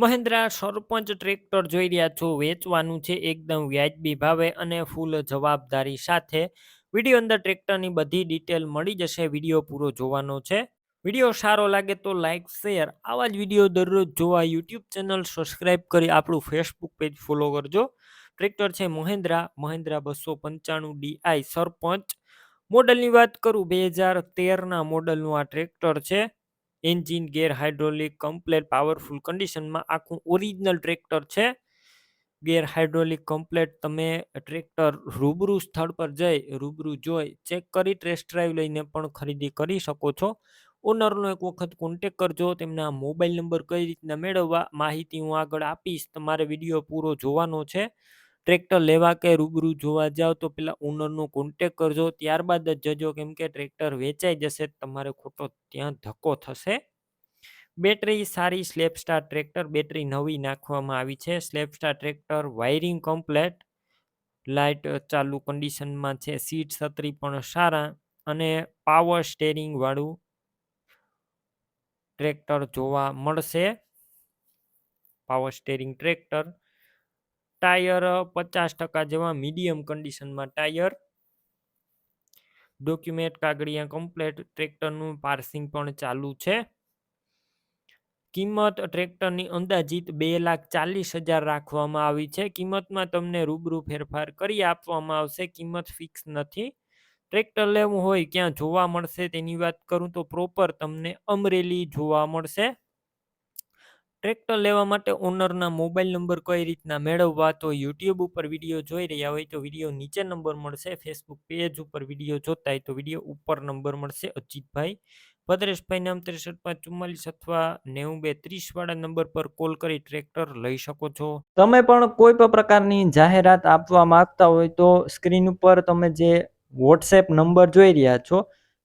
મહિન્દ્રા સરપંચ tractor જોઈ રહ્યા છો. વેચવાનું છે એકદમ વ્યાજબી ભાવે અને ફૂલ જવાબદારી સાથે. વીડિયો અંદર ટ્રેક્ટરની બધી ડિટેલ મળી જશે. વીડિયો પૂરો જોવાનો છે. વીડિયો સારો લાગે તો લાઇક શેર આવા જ વીડિયો દરરોજ જોવા યુટ્યુબ ચેનલ સબસ્ક્રાઇબ કરી આપણું ફેસબુક પેજ ફોલો કરજો. ટ્રેક્ટર છે મહિન્દ્રા મહિન્દ્રા બસો પંચાણું ડીઆઈ સરપંચ. મોડલની વાત કરું, બે હજાર તેરના મોડલનું આ ટ્રેક્ટર છે. Engine, gear hydraulic, complete powerful કન્ડિશનમાં આખું ઓરિજિનલ ટ્રેક્ટર છે. ગેર હાઇડ્રોલિક, કમ્પ્લેટ તમે ટ્રેક્ટર રૂબરૂ સ્થળ પર જઈ, રૂબરૂ જોઈ, ચેક કરી, ટેસ્ટ ડ્રાઈવ લઈને પણ ખરીદી કરી શકો છો. ઓનરનો એક વખત કોન્ટેક કરજો, તેમના મોબાઈલ નંબર કઈ રીતના મેળવવા, માહિતી હું આગળ આપીશ, તમારે વીડિયો પૂરો જોવાનો છે. ટ્રેક્ટર લેવા કે રૂબરૂ જોવા જાઓ તો પેલા ઓનરનો કોન્ટેક કરજો. ત્યારબાદ જ જજો કેમ કે ટ્રેક્ટર વેચાઈ જશે, તમારે ખોટો ત્યાં ધક્કો થશે. બેટરી સારી સ્લેપ સ્ટાર ટ્રેક્ટર બેટરી નવી નાખવામાં આવી છે. સ્લેપ સ્ટાર ટ્રેક્ટર વાયરિંગ કમ્પ્લેટ લાઇટ ચાલુ કન્ડિશનમાં છે સીટ છત્રી પણ સારા અને પાવર સ્ટેરિંગ વાળું ટ્રેક્ટર જોવા મળશે. પાવર સ્ટેરિંગ ટ્રેક્ટર ટાયર પચાસ ટકા જેવા મીડિયમ કન્ડિશનમાં ટાયર. ડોક્યુમેન્ટ કાગળિયા કમ્પ્લેટ ટ્રેક્ટરનું પાર્સિંગ પણ ચાલુ છે. કિંમત ટ્રેક્ટરની અંદાજિત બે લાખ ચાલીસ હજાર રાખવામાં આવી છે. કિંમતમાં તમને રૂબરૂ ફેરફાર કરી આપવામાં આવશે. કિંમત ફિક્સ નથી. ટ્રેક્ટર લેવું હોય ક્યાં જોવા મળશે તેની વાત કરું તો પ્રોપર તમને અમરેલી જોવા મળશે. ટ્રેક્ટર લેવા માટે ઓનરના મોબાઈલ નંબર કઈ રીતના મેળવવા? તો યુટ્યુબ ઉપર વીડિયો જોઈ રહ્યા હોય તો વીડિયો નીચે નંબર મળશે. ફેસબુક પેજ ઉપર વીડિયો જોતા હોય તો વીડિયો ઉપર નંબર મળશે. અજીતભાઈ ભદ્રેશભાઈ નામ ત્રેસઠ પાંચ ચુમ્માલીસ અથવા નેવું બે ત્રીસ વાળા નંબર પર કોલ કરી ટ્રેક્ટર લઈ શકો છો. તમે પણ કોઈ પણ પ્રકારની જાહેરાત આપવા માંગતા હોય તો સ્ક્રીન ઉપર તમે જે વોટ્સએપ નંબર જોઈ રહ્યા છો